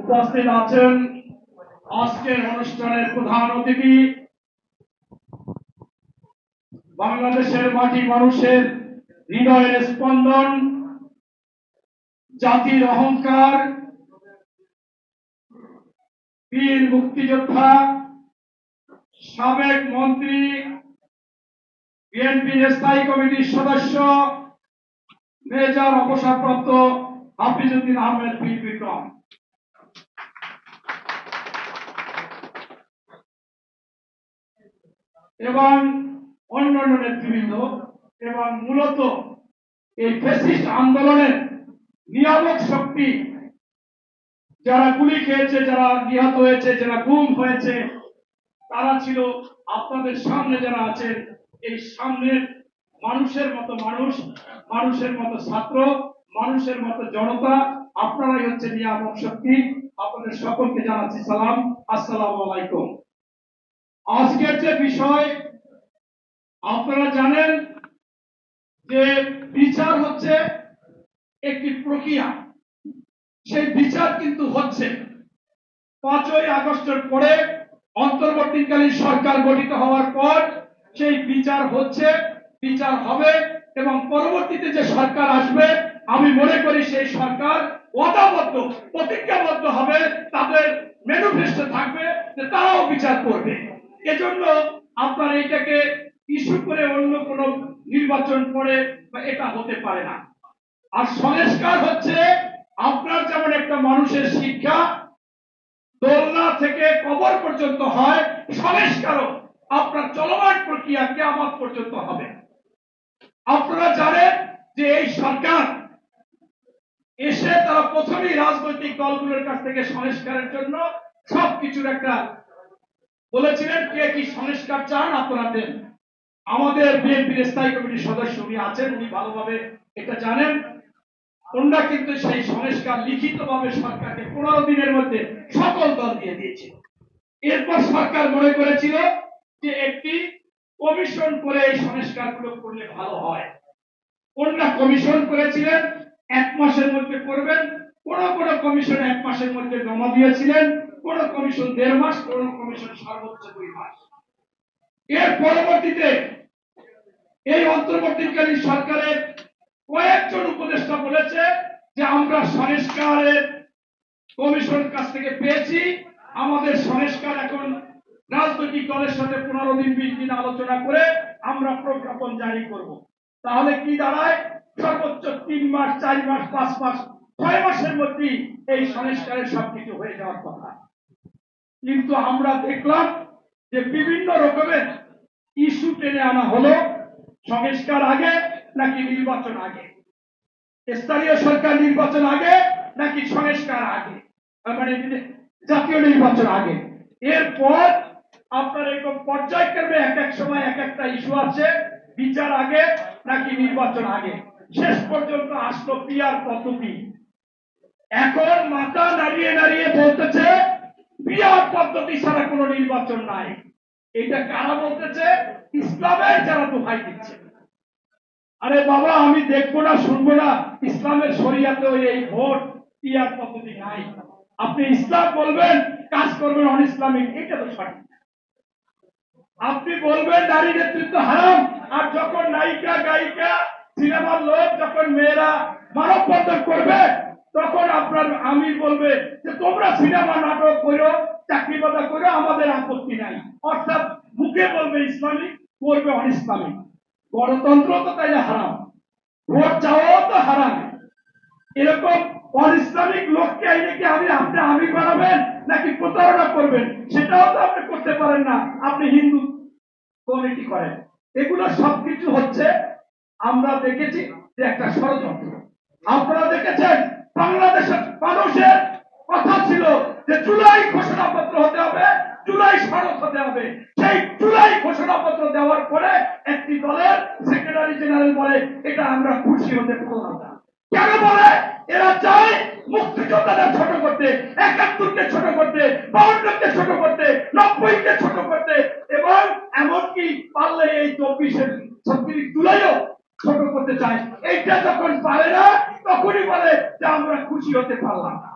উপস্থিত আছেন আজকের অনুষ্ঠানের প্রধান অতিথি। বাংলাদেশের মাটি মানুষের হৃদয়ের স্পন্দন, জাতির অহংকার, বীর মুক্তিযোদ্ধা, সাবেক মন্ত্রী বিএনপির স্থায়ী কমিটির সদস্য, মেজর অবসরপ্রাপ্ত হাফিজুদ্দিন আহমেদ বীর বিক্রম। এবং অন্যান্য নেতৃবৃন্দ এবং মূলত এই ফেসিস্ট আন্দোলনের নিয়ামক শক্তি যারা গুলি খেয়েছে, যারা নিহত হয়েছে, যারা গুম হয়েছে, তারা ছিল আপনাদের সামনে যারা আছেন। এই সামনের মানুষের মতো মানুষ, মানুষের মতো ছাত্র, মানুষের মতো জনতা, আপনারাই হচ্ছে নিয়ামক শক্তি। আপনাদের সকলকে জানাচ্ছি সালাম। আসসালামু আলাইকুম। আজকের যে বিষয়, আপনারা জানেন যে বিচার হচ্ছে একটি প্রক্রিয়া। সেই বিচার কিন্তু হচ্ছে। পাঁচই আগস্টের পরে অন্তর্বর্তীকালীন সরকার গঠিত হওয়ার পর সেই বিচার হচ্ছে, বিচার হবে এবং পরবর্তীতে যে সরকার আসবে, আমি মনে করি সেই সরকার ওয়াদাবদ্ধ প্রতিজ্ঞাবদ্ধ হবে, তাদের ম্যানিফেস্টো থাকবে যে তারাও বিচার করবে। এজন্য আপনার এইটাকে ইস্যু করে অন্য কোনো নির্বাচন করে বা এটা হতে পারে না। আর সংস্কার হচ্ছে আপনার যেমন একটা মানুষের শিক্ষা দোলনা থেকে কবর পর্যন্ত হয়, সংস্কারও আপনার চলমান প্রক্রিয়া কেমন পর্যন্ত হবে। আপনারা জানেন যে এই সরকার এসে তারা প্রথমেই রাজনৈতিক দলগুলোর কাছ থেকে সংস্কারের জন্য সবকিছুর একটা বলেছিলেন, কে কি সংস্কার চান আপনারা দেন। আমাদের বিএনপির স্থায়ী কমিটির সদস্য উনি আছেন, উনি ভালোভাবে এটা জানেন। ওনারা কিন্তু সেই সংস্কার লিখিতভাবে সরকারকে পনেরো দিনের মধ্যে সকল দল দিয়ে দিয়েছিল এরপর সরকার মনে করেছিল যে একটি কমিশন করে এই সংস্কারগুলো করলে ভালো হয়। কোনটা কমিশন করেছিলেন, এক মাসের মধ্যে করবেন। কোন কোন কমিশন এক মাসের মধ্যে জমা দিয়েছিলেন। কোন কমিশন, দেড় মাস কোন কমিশন, সর্বোচ্চ দুই মাস। এর পরবর্তীতে এই অন্তর্বর্তীকালীন সরকারের কয়েকজন উপদেষ্টা বলেছে যে, আমরা সংস্কারের কমিশন কাছ থেকে পেয়েছি। আমাদের সংস্কার এখন রাজনৈতিক দলের সাথে পনেরো দিন বিশ দিন আলোচনা করে আমরা প্রজ্ঞাপন জারি করব। তাহলে কি দাঁড়ায়? সর্বোচ্চ তিন মাস, চার মাস, পাঁচ মাস, ছয় মাসের মধ্যেই এই সংস্কারের সবকিছু হয়ে যাওয়ার কথা। কিন্তু আমরা দেখলাম যে বিভিন্ন রকমের ইস্যু টেনে আনা হলো, সংস্কার আগে নাকি নির্বাচন আগে? স্থানীয় সরকার নির্বাচন আগে নাকি সংস্কার আগে? মানে জাতীয় নির্বাচন আগে। এরপর আপনার এরকম পর্যায়ক্রমে এক এক সময় এক একটা ইস্যু আছে, বিচার আগে নাকি নির্বাচন আগে? শেষ পর্যন্ত আসলো পিয়ার পদ্ধতি। এখন মাথা নাড়িয়ে নাড়িয়ে বলতেছে পিয়ার পদ্ধতি ছাড়া কোনো নির্বাচন নাই। এটা কারা বলতেছে? ইসলামের যারা দোহাই দিচ্ছে। আরে বাবা, আমি দেখব না, শুনব না। ইসলামের শরিয়াতে ওই এই ভোট পিয়ার পদ্ধতি নাই। আপনি ইসলাম বলবেন, কাজ করবেন অন ইসলামিক এটা তো সঠিক আপনি বলবেন নারী নেতৃত্ব হারাম, আর যখন নায়িকা, গায়িকা, সিনেমার লোক, যখন মেয়েরা মানব করবে তখন আপনার আমির বলবে যে, তোমরা সিনেমা, নাটক করো, চাকরি বাদা করো, আমাদের আপত্তি নাই। অর্থাৎ মুখে বলবে ইসলামিক করবে অন ইসলামিক গণতন্ত্র তো তাইলে হারাম, ভোট চাওয়াও তো হারাম। এরকম অন ইসলামিক লোককে আইনে কি আমি আপনি আমি বানাবেন নাকি প্রতারণা করবেন? সেটাও তো আপনি করতে পারেন না। আপনি হিন্দু কমিটি করেন। এগুলো সবকিছু হচ্ছে, আমরা দেখেছি যে একটা ষড়যন্ত্র। আপনারা দেখেছেন? বাংলাদেশের মানুষের কথা ছিল যে জুলাই ঘোষণাপত্র হতে হবে, জুলাই সড়ক হতে হবে। সেই জুলাই ঘোষণাপত্র দেওয়ার পরে একটি দলের সেক্রেটারি জেনারেল বলে, এটা আমরা খুশি হতে পারলাম না। কেন বলে? এরা চায় মুক্তিযোদ্ধাদের ছোট করতে, একাত্তরকে ছোট করতে, বাউন্নকে ছোট করতে, নব্বইকে ছোট করতে, এবং এমনকি পারলে এই চব্বিশের, ছত্রিশ জুলাইও ছোট করতে চায়। এইটা যখন পারে না তখনই বলে যে আমরা খুশি হতে পারলাম না।